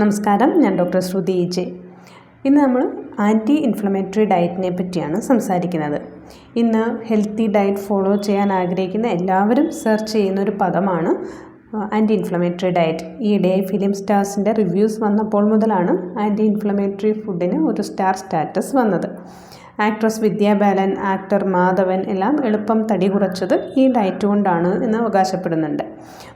നമസ്കാരം ഞാൻ ഡോക്ടർ ശ്രുതി ജെ. ഇന്ന് നമ്മൾ ആന്റി ഇൻഫ്ലമേറ്ററി ഡയറ്റിനെ പറ്റിയാണ് സംസാരിക്കുന്നത്. ഇന്ന് ഹെൽത്തി ഡയറ്റ് ഫോളോ ചെയ്യാൻ ആഗ്രഹിക്കുന്ന എല്ലാവരും സെർച്ച് ചെയ്യുന്ന ഒരു പദമാണ് ആന്റി ഇൻഫ്ലമേറ്ററി ഡയറ്റ്. ഈയിടെ ഫിലിം സ്റ്റാർസിന്റെ റിവ്യൂസ് വന്നപ്പോൾ മുതലാണ് ആന്റി ഇൻഫ്ലമേറ്ററി ഫുഡിന് ഒരു സ്റ്റാർ സ്റ്റാറ്റസ് വന്നത്. ആക്ട്രസ് വിദ്യാ ബാലൻ ആക്ടർ മാധവൻ എല്ലാം എളുപ്പം തടി കുറച്ചത് ഈ ഡയറ്റ് കൊണ്ടാണ് എന്ന് അവകാശപ്പെടുന്നുണ്ട്.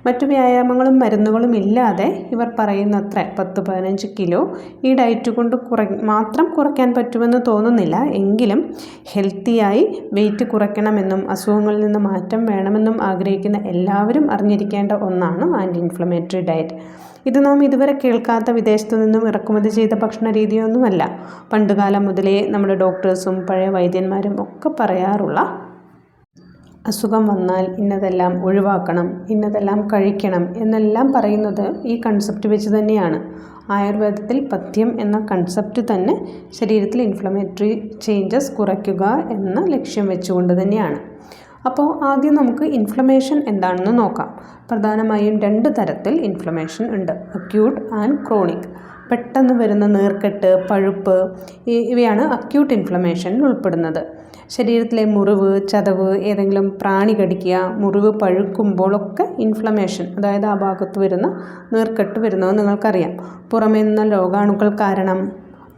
മറ്റു വ്യായാമങ്ങളും മരുന്നുകളും ഇല്ലാതെ ഇവർ പറയുന്നത്ര പത്ത് പതിനഞ്ച് കിലോ ഈ ഡയറ്റ് കൊണ്ട് കുറ മാത്രം കുറയ്ക്കാൻ പറ്റുമെന്ന് തോന്നുന്നില്ല. എങ്കിലും ഹെൽത്തിയായി വെയിറ്റ് കുറയ്ക്കണമെന്നും അസുഖങ്ങളിൽ നിന്ന് മാറ്റം വേണമെന്നും ആഗ്രഹിക്കുന്ന എല്ലാവരും അറിഞ്ഞിരിക്കേണ്ട ഒന്നാണ് ആന്റി ഇൻഫ്ലമേറ്ററി ഡയറ്റ്. ഇത് നാം ഇതുവരെ കേൾക്കാത്ത വിദേശത്തു നിന്നും ഇറക്കുമതി ചെയ്ത ഭക്ഷണ രീതിയൊന്നുമല്ല. പണ്ടുകാലം മുതലേ നമ്മുടെ ഡോക്ടേഴ്സും പഴയ വൈദ്യന്മാരും ഒക്കെ പറയാറുള്ള അസുഖം വന്നാൽ ഇന്നതെല്ലാം ഒഴിവാക്കണം ഇന്നതെല്ലാം കഴിക്കണം എന്നെല്ലാം പറയുന്നത് ഈ കൺസെപ്റ്റ് വെച്ച് തന്നെയാണ്. ആയുർവേദത്തിൽ പഥ്യം എന്ന കൺസെപ്റ്റ് തന്നെ ശരീരത്തിൽ ഇൻഫ്ലമേറ്ററി ചേഞ്ചസ് കുറയ്ക്കുക എന്ന ലക്ഷ്യം വെച്ചുകൊണ്ട് തന്നെയാണ്. അപ്പോൾ ആദ്യം നമുക്ക് ഇൻഫ്ലമേഷൻ എന്താണെന്ന് നോക്കാം. പ്രധാനമായും രണ്ട് തരത്തിൽ ഇൻഫ്ലമേഷൻ ഉണ്ട്. അക്യൂട്ട് ആൻഡ് ക്രോണിക് പെട്ടെന്ന് വരുന്ന നീർക്കെട്ട് പഴുപ്പ് ഇവയാണ് അക്യൂട്ട് ഇൻഫ്ലമേഷനിൽ ഉൾപ്പെടുന്നത്. ശരീരത്തിലെ മുറിവ് ചതവ് ഏതെങ്കിലും പ്രാണി കടിക്കുക മുറിവ് പഴുക്കുമ്പോഴൊക്കെ ഇൻഫ്ലമേഷൻ അതായത് ആ ഭാഗത്ത് വരുന്ന നീർക്കെട്ട് വരുന്നത് നിങ്ങൾക്കറിയാം. പുറമേ നിന്ന രോഗാണുക്കൾ കാരണം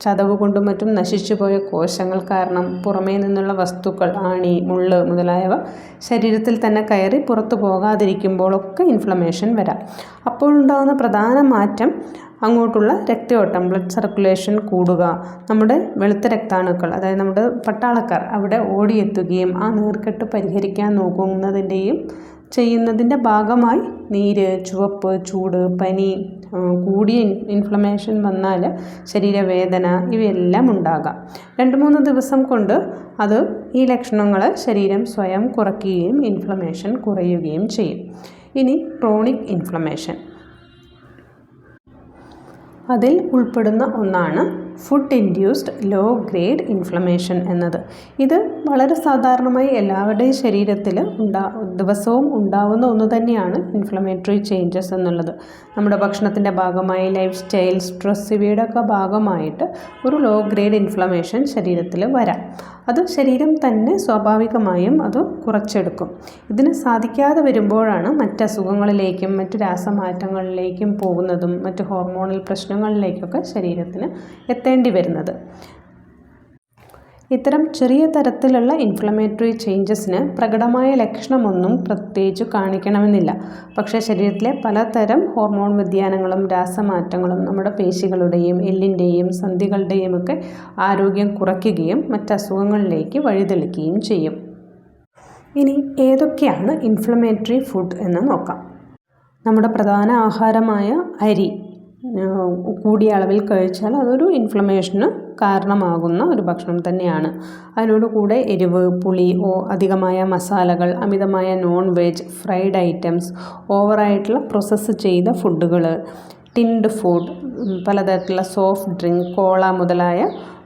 ചതവ് കൊണ്ടും മറ്റും നശിച്ചുപോയ കോശങ്ങൾ കാരണം പുറമേ നിന്നുള്ള വസ്തുക്കൾ ആണി മുള്ള് മുതലായവ ശരീരത്തിൽ തന്നെ കയറി പുറത്തു പോകാതിരിക്കുമ്പോഴൊക്കെ ഇൻഫ്ലമേഷൻ വരാം. അപ്പോഴുണ്ടാകുന്ന പ്രധാന മാറ്റം അങ്ങോട്ടുള്ള രക്തയോട്ടം ബ്ലഡ് സർക്കുലേഷൻ കൂടുക നമ്മുടെ വെളുത്ത രക്താണുക്കൾ അതായത് നമ്മുടെ പട്ടാളക്കാർ അവിടെ ഓടിയെത്തുകയും ആ നീർക്കെട്ട് പരിഹരിക്കാൻ നോക്കുന്നതിന്റെയും ചെയ്യുന്നതിന്റെ ഭാഗമായി നീര് ചുവപ്പ് ചൂട് പനി കൂടിയ ഇൻഫ്ലമേഷൻ വന്നാൽ ശരീരവേദന ഇവയെല്ലാം ഉണ്ടാകാം. രണ്ട് മൂന്ന് ദിവസം കൊണ്ട് അത് ഈ ലക്ഷണങ്ങൾ ശരീരം സ്വയം കുറയ്ക്കുകയും ഇൻഫ്ലമേഷൻ കുറയുകയും ചെയ്യും. ഇനി ക്രോണിക് ഇൻഫ്ലമേഷൻ അതിൽ ഉൾപ്പെടുന്ന ഒന്നാണ് food induced low grade inflammation എന്നത്. ഇത് വളരെ സാധാരണമായി എല്ലാവരുടെയും ശരീരത്തിൽ ഉണ്ടാ ദിവസവും ഉണ്ടാവുന്ന ഒന്ന് തന്നെയാണ് ഇൻഫ്ലമേറ്ററി ചേഞ്ചസ് എന്നുള്ളത്. നമ്മുടെ ഭക്ഷണത്തിന്റെ ഭാഗമായി ലൈഫ് സ്റ്റൈൽ സ്ട്രെസ് ഇവയുടെ ഒക്കെ ഭാഗമായിട്ട് ഒരു ലോ ഗ്രേഡ് ഇൻഫ്ലമേഷൻ ശരീരത്തിൽ വരാം. അത് ശരീരം തന്നെ സ്വാഭാവികമായും അത് കുറച്ചെടുക്കും. ഇതിന് സാധിക്കാതെ വരുമ്പോഴാണ് മറ്റ് അസുഖങ്ങളിലേക്കും മറ്റ് രാസമാറ്റങ്ങളിലേക്കും പോകുന്നതും മറ്റ് ഹോർമോണൽ പ്രശ്നങ്ങളിലേക്കൊക്കെ ശരീരത്തിന് എത്തേണ്ടി വരുന്നത്. ഇത്തരം ചെറിയ തരത്തിലുള്ള ഇൻഫ്ലമേറ്ററി ചേഞ്ചസിന് പ്രകടമായ ലക്ഷണമൊന്നും പ്രത്യേകിച്ച് കാണിക്കണമെന്നില്ല. പക്ഷേ ശരീരത്തിലെ പലതരം ഹോർമോൺ വ്യതിയാനങ്ങളും രാസമാറ്റങ്ങളും നമ്മുടെ പേശികളുടെയും എല്ലിന്റെയും സന്ധികളുടെയും ഒക്കെ ആരോഗ്യം കുറയ്ക്കുകയും മറ്റ് അസുഖങ്ങളിലേക്ക് വഴിതെളിക്കുകയും ചെയ്യും. ഇനി ഏതൊക്കെയാണ് ഇൻഫ്ലമേറ്ററി ഫുഡ് എന്ന് നോക്കാം. നമ്മുടെ പ്രധാന ആഹാരമായ അരി. കൂടിയ അളവിൽ കഴിച്ചാൽ അതൊരു ഇൻഫ്ലമേഷന് കാരണമാകുന്ന ഒരു ഭക്ഷണം തന്നെയാണ്. അതിനോട് കൂടെ എരിവ് പുളി ഓ അധികമായ മസാലകൾ അമിതമായ നോൺ വെജ് ഫ്രൈഡ് ഐറ്റംസ് ഓവറായിട്ടുള്ള പ്രോസസ്സ് ചെയ്ത ഫുഡുകൾ ടിൻഡ് ഫുഡ് പലതരത്തിലുള്ള സോഫ്റ്റ് ഡ്രിങ്ക് കോള മുതലായ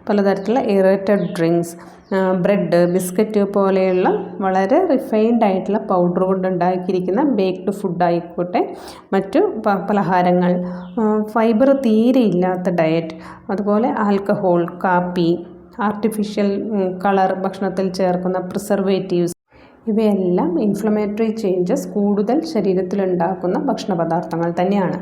പലതരത്തിലുള്ള എയറേറ്റഡ് ഡ്രിങ്ക്സ് ബ്രെഡ് ബിസ്ക്കറ്റ് പോലെയുള്ള വളരെ റിഫൈൻഡ് ആയിട്ടുള്ള പൗഡർ കൊണ്ട് ഉണ്ടാക്കിയിരിക്കുന്ന ബേക്ക്ഡ് ഫുഡ് ആയിക്കോട്ടെ മറ്റു പലഹാരങ്ങൾ ഫൈബർ തീരെ ഇല്ലാത്ത ഡയറ്റ് അതുപോലെ ആൽക്കഹോൾ കാപ്പി ആർട്ടിഫിഷ്യൽ കളർ ഭക്ഷണത്തിൽ ചേർക്കുന്ന പ്രിസർവേറ്റീവ്സ് ഇവയെല്ലാം ഇൻഫ്ലമേറ്ററി ചേഞ്ചസ് കൂടുതൽ ശരീരത്തിലുണ്ടാക്കുന്ന ഭക്ഷണ പദാർത്ഥങ്ങൾ തന്നെയാണ്.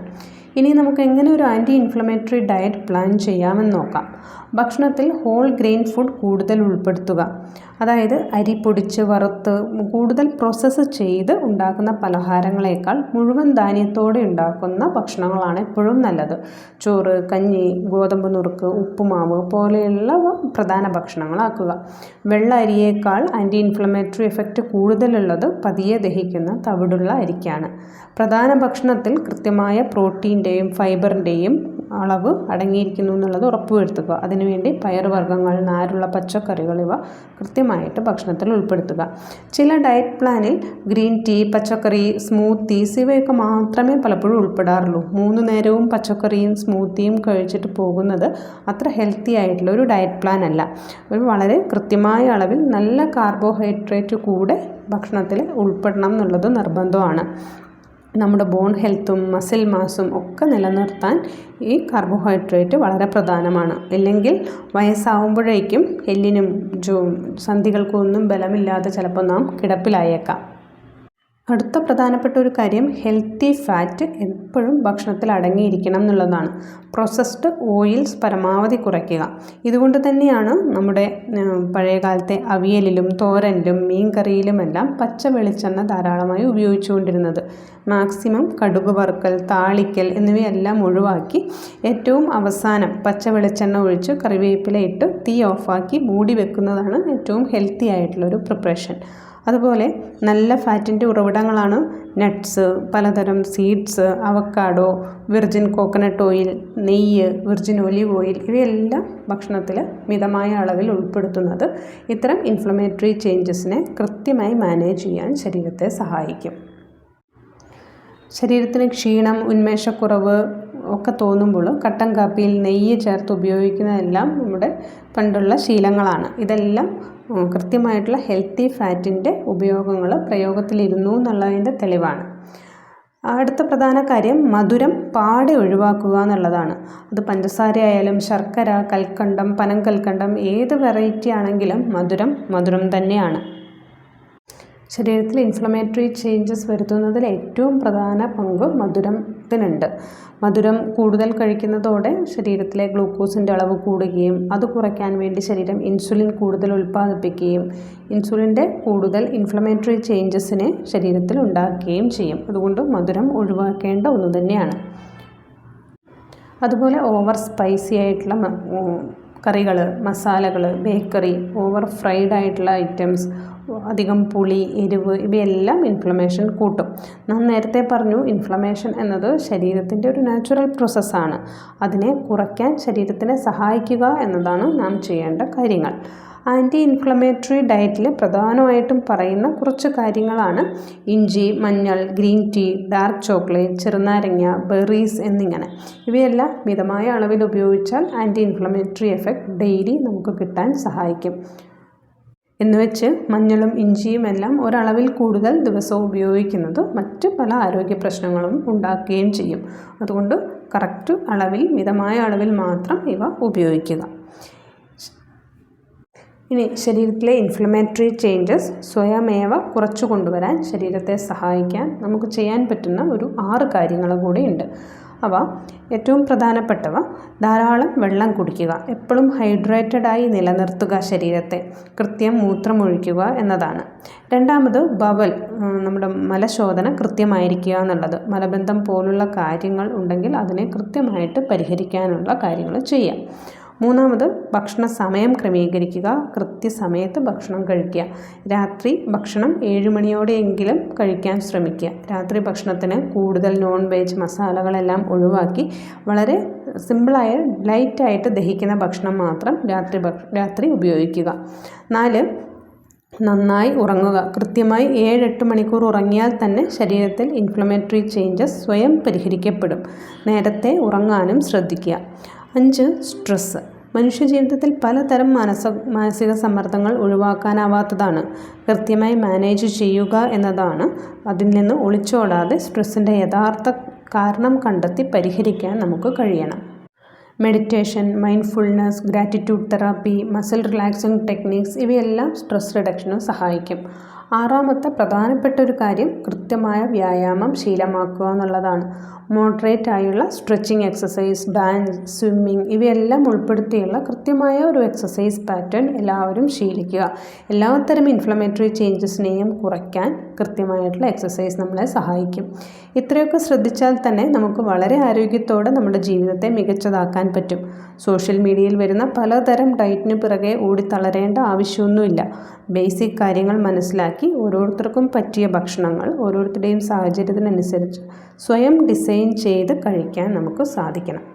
ഇനി നമുക്ക് എങ്ങനെ ഒരു ആന്റി ഇൻഫ്ലമേറ്ററി ഡയറ്റ് പ്ലാൻ ചെയ്യാമെന്ന് നോക്കാം. ഭക്ഷണത്തിൽ ഹോൾ ഗ്രെയിൻ ഫുഡ് കൂടുതൽ ഉൾപ്പെടുത്തുക. അതായത് അരി പൊടിച്ച് വറുത്ത് കൂടുതൽ പ്രോസസ്സ് ചെയ്ത് ഉണ്ടാക്കുന്ന പലഹാരങ്ങളേക്കാൾ മുഴുവൻ ധാന്യത്തോടെ ഉണ്ടാക്കുന്ന ഭക്ഷണങ്ങളാണ് എപ്പോഴും നല്ലത്. ചോറ് കഞ്ഞി ഗോതമ്പ് നുറുക്ക് ഉപ്പുമാവ് പോലെയുള്ള പ്രധാന ഭക്ഷണങ്ങളാക്കുക. വെള്ള അരിയേക്കാൾ ആന്റി ഇൻഫ്ലമേറ്ററി എഫക്റ്റ് കൂടുതലുള്ളത് പതിയെ ദഹിക്കുന്ന തവിടുള്ള അരിക്കാണ്. പ്രധാന ഭക്ഷണത്തിൽ കൃത്യമായ പ്രോട്ടീന്റെയും ഫൈബറിന്റെയും അളവ് അടങ്ങിയിരിക്കുന്നു എന്നുള്ളത് ഉറപ്പുവരുത്തുക. അതിനുവേണ്ടി പയറുവർഗങ്ങൾ നാരുള്ള പച്ചക്കറികൾ ഇവ കൃത്യമായിട്ട് ഭക്ഷണത്തിൽ ഉൾപ്പെടുത്തുക. ചില ഡയറ്റ് പ്ലാനിൽ ഗ്രീൻ ടീ പച്ചക്കറി സ്മൂത്തീസ് ഇവയൊക്കെ മാത്രമേ പലപ്പോഴും ഉൾപ്പെടാറുള്ളൂ. മൂന്ന് നേരവും പച്ചക്കറിയും സ്മൂത്തിയും കഴിച്ചിട്ട് പോകുന്നത് അത്ര ഹെൽത്തി ആയിട്ടുള്ള ഒരു ഡയറ്റ് പ്ലാൻ അല്ല. ഒരു വളരെ കൃത്യമായ അളവിൽ നല്ല കാർബോഹൈഡ്രേറ്റ് കൂടെ ഭക്ഷണത്തിൽ ഉൾപ്പെടണം എന്നുള്ളത് നിർബന്ധമാണ്. നമ്മുടെ ബോൺ ഹെൽത്തും മസിൽ മാസും ഒക്കെ നിലനിർത്താൻ ഈ കാർബോഹൈഡ്രേറ്റ് വളരെ പ്രധാനമാണ്. ഇല്ലെങ്കിൽ വയസ്സാവുമ്പോഴേക്കും എല്ലിനും ജോ സന്ധികൾക്കും ഒന്നും ബലമില്ലാതെ ചിലപ്പോൾ നാം കിടപ്പിലായേക്കാം. അടുത്ത പ്രധാനപ്പെട്ട ഒരു കാര്യം ഹെൽത്തി ഫാറ്റ് എപ്പോഴും ഭക്ഷണത്തിൽ അടങ്ങിയിരിക്കണം എന്നുള്ളതാണ്. പ്രോസസ്ഡ് ഓയിൽസ് പരമാവധി കുറയ്ക്കുക. ഇതുകൊണ്ട് തന്നെയാണ് നമ്മുടെ പഴയകാലത്തെ അവിയലിലും തോരനിലും മീൻ കറിയിലുമെല്ലാം പച്ച വെളിച്ചെണ്ണ ധാരാളമായി ഉപയോഗിച്ചുകൊണ്ടിരുന്നത്. മാക്സിമം കടുക് വറുക്കൽ താളിക്കൽ എന്നിവയെല്ലാം ഒഴിവാക്കി ഏറ്റവും അവസാനം പച്ച വെളിച്ചെണ്ണ ഒഴിച്ച് കറിവേപ്പില ഇട്ട് തീ ഓഫാക്കി മൂടി വെക്കുന്നതാണ് ഏറ്റവും ഹെൽത്തി ആയിട്ടുള്ളൊരു പ്രിപ്പറേഷൻ അതുപോലെ നല്ല ഫാറ്റിന്റെ ഉറവിടങ്ങളാണ് നട്ട്സ് പലതരം seeds avocado virgin coconut oil നെയ്യ് വിർജിൻ ഒലിവ് ഓയിൽ ഇവയെല്ലാം ഭക്ഷണത്തിൽ മിതമായ അളവിൽ ഉൾപ്പെടുത്തുന്നത് ഇത്തരം ഇൻഫ്ലമേറ്ററി ചേഞ്ചസിനെ കൃത്യമായി മാനേജ് ചെയ്യാൻ ശരീരത്തെ സഹായിക്കും. ശരീരത്തിന് ക്ഷീണം ഉന്മേഷക്കുറവ് ഒക്കെ തോന്നുമ്പോൾ കട്ടൻ കാപ്പിയിൽ നെയ്യ് ചേർത്ത് ഉപയോഗിക്കുന്നതെല്ലാം നമ്മുടെ പണ്ടുള്ള ശീലങ്ങളാണ്. ഇതെല്ലാം കൃത്യമായിട്ടുള്ള ഹെൽത്തി ഫാറ്റിന്റെ ഉപയോഗങ്ങൾ പ്രയോഗത്തിലിരുന്നു എന്നുള്ളതിന്റെ തെളിവാണ്. അടുത്ത പ്രധാന കാര്യം മധുരം പാടെ ഒഴിവാക്കുക എന്നുള്ളതാണ്. അത് പഞ്ചസാരയായാലും ശർക്കര കൽക്കണ്ടം പനം കൽക്കണ്ടം ഏത് വെറൈറ്റി ആണെങ്കിലും മധുരം മധുരം തന്നെയാണ്. ശരീരത്തിൽ ഇൻഫ്ലമേറ്ററി ചേഞ്ചസ് വരുത്തുന്നതിൽ ഏറ്റവും പ്രധാന പങ്ക് മധുരത്തിനുണ്ട്. മധുരം കൂടുതൽ കഴിക്കുന്നതോടെ ശരീരത്തിലെ ഗ്ലൂക്കോസിന്റെ അളവ് കൂടുകയും അത് കുറയ്ക്കാൻ വേണ്ടി ശരീരം ഇൻസുലിൻ കൂടുതൽ ഉൽപ്പാദിപ്പിക്കുകയും ഇൻസുലിന്റെ കൂടുതൽ ഇൻഫ്ലമേറ്ററി ചേഞ്ചസിനെ ശരീരത്തിൽ ഉണ്ടാക്കുകയും ചെയ്യും. അതുകൊണ്ട് മധുരം ഒഴിവാക്കേണ്ട ഒന്ന് തന്നെയാണ്. അതുപോലെ ഓവർ സ്പൈസി ആയിട്ടുള്ള കറികൾ മസാലകൾ ബേക്കറി ഓവർ ഫ്രൈഡ് ആയിട്ടുള്ള ഐറ്റംസ് അധികം പുളി എരിവ് ഇവയെല്ലാം ഇൻഫ്ലമേഷൻ കൂട്ടും. നാം നേരത്തെ പറഞ്ഞു ഇൻഫ്ലമേഷൻ എന്നത് ശരീരത്തിന്റെ ഒരു നാച്ചുറൽ പ്രോസസ്സാണ്. അതിനെ കുറയ്ക്കാൻ ശരീരത്തിനെ സഹായിക്കുക എന്നതാണ് നാം ചെയ്യേണ്ട കാര്യങ്ങൾ. ആന്റി ഇൻഫ്ലമേറ്ററി ഡയറ്റിൽ പ്രധാനമായിട്ടും പറയുന്ന കുറച്ച് കാര്യങ്ങളാണ്. ഇഞ്ചി മഞ്ഞൾ ഗ്രീൻ ടീ ഡാർക്ക് ചോക്ലേറ്റ് ചെറുനാരങ്ങ ബെറീസ് എന്നിങ്ങനെ. ഇവയെല്ലാം മിതമായ അളവിൽ ഉപയോഗിച്ചാൽ ആന്റി ഇൻഫ്ലമേറ്ററി എഫക്റ്റ് ഡെയിലി നമുക്ക് കിട്ടാൻ സഹായിക്കും. എന്നുവെച്ച് മഞ്ഞളും ഇഞ്ചിയും എല്ലാം ഒരളവിൽ കൂടുതൽ ദിവസവും ഉപയോഗിക്കുന്നത് മറ്റ് പല ആരോഗ്യ പ്രശ്നങ്ങളും ഉണ്ടാക്കുകയും ചെയ്യും. അതുകൊണ്ട് കറക്റ്റ് അളവിൽ മിതമായ അളവിൽ മാത്രം ഇവ ഉപയോഗിക്കുക. ഇനി ശരീരത്തിലെ ഇൻഫ്ലമേറ്ററി ചേഞ്ചസ് സ്വയമേവ കുറച്ചു കൊണ്ടുവരാൻ ശരീരത്തെ സഹായിക്കാൻ നമുക്ക് ചെയ്യാൻ പറ്റുന്ന ഒരു ആറ് കാര്യങ്ങൾ കൂടിയുണ്ട്. അവ ഏറ്റവും പ്രധാനപ്പെട്ടവ ധാരാളം വെള്ളം കുടിക്കുക എപ്പോഴും ഹൈഡ്രേറ്റഡായി നിലനിർത്തുക ശരീരത്തെ കൃത്യം മൂത്രമൊഴിക്കുക എന്നതാണ്. രണ്ടാമത് ബവൽ നമ്മുടെ മലശോധന കൃത്യമായിരിക്കുക എന്നുള്ളത്. മലബന്ധം പോലുള്ള കാര്യങ്ങൾ ഉണ്ടെങ്കിൽ അതിനെ കൃത്യമായിട്ട് പരിഹരിക്കാനുള്ള കാര്യങ്ങൾ ചെയ്യാം മൂന്നാമത് ഭക്ഷണ സമയം ക്രമീകരിക്കുക. കൃത്യസമയത്ത് ഭക്ഷണം കഴിക്കുക. രാത്രി ഭക്ഷണം ഏഴ് മണിയോടെയെങ്കിലും കഴിക്കാൻ ശ്രമിക്കുക. രാത്രി ഭക്ഷണത്തിന് കൂടുതൽ നോൺ വെജ് മസാലകളെല്ലാം ഒഴിവാക്കി വളരെ സിമ്പിളായ ലൈറ്റായിട്ട് ദഹിക്കുന്ന ഭക്ഷണം മാത്രം രാത്രി രാത്രി ഉപയോഗിക്കുക. നാല് നന്നായി ഉറങ്ങുക. കൃത്യമായി ഏഴെട്ട് മണിക്കൂർ ഉറങ്ങിയാൽ തന്നെ ശരീരത്തിൽ ഇൻഫ്ലമേറ്ററി ചേഞ്ചസ് സ്വയം പരിഹരിക്കപ്പെടും. നേരത്തെ ഉറങ്ങാനും ശ്രദ്ധിക്കുക. അഞ്ച് സ്ട്രെസ്സ് മനുഷ്യജീവിതത്തിൽ പലതരം മാനസ മാനസിക സമ്മർദ്ദങ്ങൾ ഒഴിവാക്കാനാവാത്തതാണ്. കൃത്യമായി മാനേജ് ചെയ്യുക എന്നതാണ്. അതിൽ നിന്ന് ഒളിച്ചോടാതെ സ്ട്രെസ്സിന്റെ യഥാർത്ഥ കാരണം കണ്ടെത്തി പരിഹരിക്കാൻ നമുക്ക് കഴിയണം. Meditation mindfulness gratitude therapy muscle relaxing techniques ഇവയെല്ലാം സ്ട്രെസ് റിഡക്ഷന് സഹായിക്കും. ആറാമത്തെ പ്രധാനപ്പെട്ട ഒരു കാര്യം കൃത്യമായ വ്യായാമം ശീലമാക്കുക എന്നുള്ളതാണ്. മോഡറേറ്റ് ആയുള്ള സ്ട്രെച്ചിങ് എക്സസൈസ് ഡാൻസ് സ്വിമ്മിങ് ഇവയെല്ലാം ഉൾപ്പെടുത്തിയുള്ള കൃത്യമായ ഒരു എക്സസൈസ് പാറ്റേൺ എല്ലാവരും ശീലിക്കുക. എല്ലാത്തരം ഇൻഫ്ലമേറ്ററി ചേഞ്ചസിനെയും കുറയ്ക്കാൻ കൃത്യമായിട്ടുള്ള എക്സസൈസ് നമ്മളെ സഹായിക്കും. ഇത്രയൊക്കെ ശ്രദ്ധിച്ചാൽ തന്നെ നമുക്ക് വളരെ ആരോഗ്യത്തോടെ നമ്മുടെ ജീവിതത്തെ മികച്ചതാക്കാൻ പറ്റും. സോഷ്യൽ മീഡിയയിൽ വരുന്ന പലതരം ഡയറ്റിന് പിറകെ ഓടിത്തളരേണ്ട ആവശ്യമൊന്നുമില്ല. ബേസിക് കാര്യങ്ങൾ മനസ്സിലാക്കി ഓരോരുത്തർക്കും പറ്റിയ ഭക്ഷണങ്ങൾ ഓരോരുത്തരുടെയും സാഹചര്യത്തിനനുസരിച്ച് സ്വയം ഡിസൈൻ ചെയ്ത് കഴിക്കാൻ നമുക്ക് സാധിക്കണം.